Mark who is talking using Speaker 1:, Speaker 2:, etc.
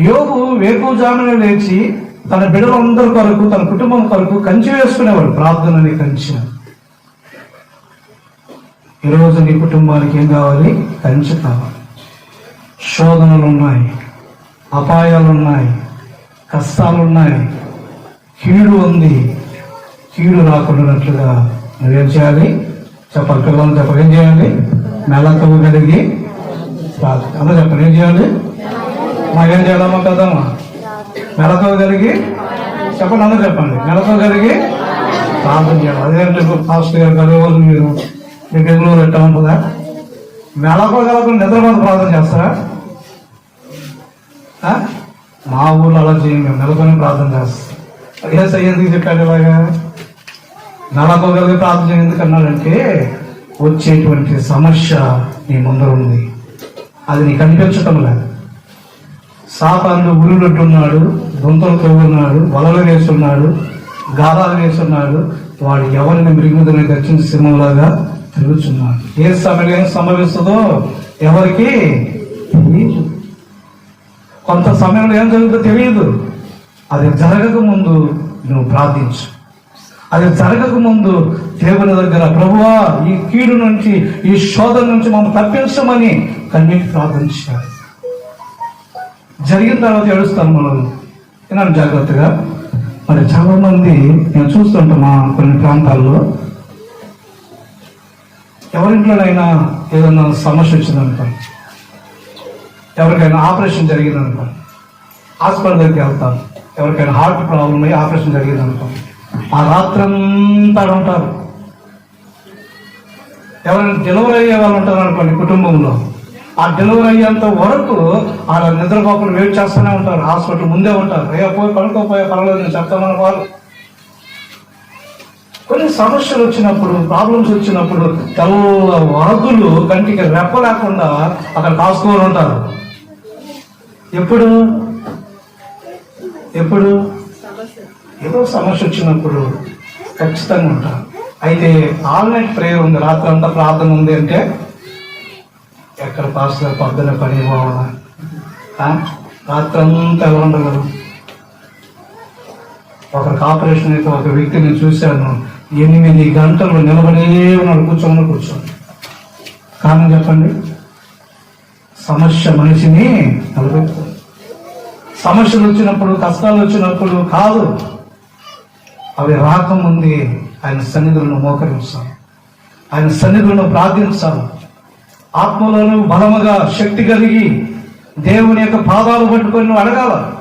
Speaker 1: యోగు వేకుజామున లేచి తన బిడ్డలందరి కొరకు తన కుటుంబం కొరకు కంచి వేసుకునేవాడు. ప్రార్థనని కంచి ఈరోజు నీ కుటుంబానికి ఏం కావాలి? కంచి కావాలి. శోధనలు ఉన్నాయి అపాయాలు ఉన్నాయి కష్టాలు ఉన్నాయి కీడు ఉంది. కీడు రాకుండానట్లుగా నువ్వేం చేయాలి? చెప్పాలి పిల్లలు చెప్పాలి చేయాలి? మెల్లతో కలిగి ప్రార్థన చెప్పలేం ఏం చేయాలి? మాకేం చేయాలమ్మా కదమ్మా మెలతో కలిగి చెప్పండి అందరూ చెప్పండి. మెలతో కలిగి ప్రార్థన చేయాలి. అదేంటే ఫాస్ట్ గారు కలిగేవాళ్ళు మీరు? మీకు ఎగులు ఎట్టా ఉంటుందా? మెలకో కలగకుండా నిద్రపోతే ప్రార్థన చేస్తారా? మా ఊర్లో అలా చేయం మేము నెలకొని ప్రార్థన చేస్తాం. ఏ ఎందుకు చెప్పాడు ఇలాగా? నెలకోగలిగి ప్రార్థన చేయండి ఎందుకు అన్నాడంటే వచ్చేటువంటి సమస్య నీ ముందర ఉంది. అది నీకు అనిపించటం లేదు. సాతాను ఉరులుట్టున్నాడు దుంతలు తవ్వున్నాడు వలలు వేస్తున్నాడు గాలాలు వేస్తున్నాడు. వాడు ఎవరిని మృగుదని దక్షిణ సింహంలాగా తిరుగుతున్నాడు ఏ సమయం ఏం సంభవిస్తుందో ఎవరికి తెలియదు కొంత సమయంలో ఏం జరుగుతుందో తెలియదు అది జరగక ముందు నువ్వు ప్రార్థించు. అది జరగక ముందు దేవుని దగ్గర ప్రభువా ఈ కీడు నుంచి ఈ శోధన నుంచి మమ్మల్ని తప్పించమని కన్నీటి ప్రార్థించాడు జరిగిన తర్వాత ఏడుస్తాను మనం. వినాలి జాగ్రత్తగా. మరి చాలా మంది నేను చూస్తుంటాం మా కొన్ని ప్రాంతాల్లో. ఎవరింట్లోనైనా ఏదైనా సమస్య వచ్చిందనుకో ఎవరికైనా ఆపరేషన్ జరిగిందనుకో హాస్పిటల్ దగ్గరికి వెళ్తాం. ఎవరికైనా హార్ట్ ప్రాబ్లం అయ్యి ఆపరేషన్ జరిగిందనుకో ఆ రాత్రంతా ఆడ ఉంటారు. ఎవరైనా డెలివరీ అయ్యే వాళ్ళు ఉంటారు అనుకోండి కుటుంబంలో ఆ డెలివరీ అయ్యేంత వరకు ఆడ నిద్రపోకుండా వెయిట్ చేస్తూనే ఉంటారు. హాస్పిటల్ ముందే ఉంటారు. అయ్యా పోయి పడుకోపోయే పర్వాలేదు నేను చెప్తామని వాళ్ళు. కొన్ని సమస్యలు వచ్చినప్పుడు ప్రాబ్లమ్స్ వచ్చినప్పుడు తెల్ల వరకులు కంటికి రెప్ప లేకుండా అక్కడ కాసుకొని ఉంటారు. ఎప్పుడు? ఎప్పుడు? ఏదో సమస్య వచ్చినప్పుడు ఖచ్చితంగా ఉంటారు. అయితే ఆల్ నైట్ ప్రేయర్ ఉంది రాత్రి అంతా ప్రార్థన ఉంది అంటే ఎక్కడ పాస్టర్ పొద్దున పని పోవాలా? రాత్రంతా ఎలా ఉండగలరు ఒకరికి ఆపరేషన్ అయితే ఒక వ్యక్తి నేను చూశాను. ఎనిమిది గంటలు నిలబడే ఉన్నాడు కూర్చోమని కూర్చోండి కారణం చెప్పండి. సమస్య మనిషిని నిలబెట్టుకోండి సమస్యలు వచ్చినప్పుడు కష్టాలు వచ్చినప్పుడు కాదు. అవి రాకముందే ఆయన సన్నిధులను మోకరించాలి. ఆయన సన్నిధులను ప్రార్థించాలి. ఆత్మలోను బలముగా శక్తి కలిగి దేవుని యొక్క పాదాలు పట్టుకొని నువ్వు అడగాల.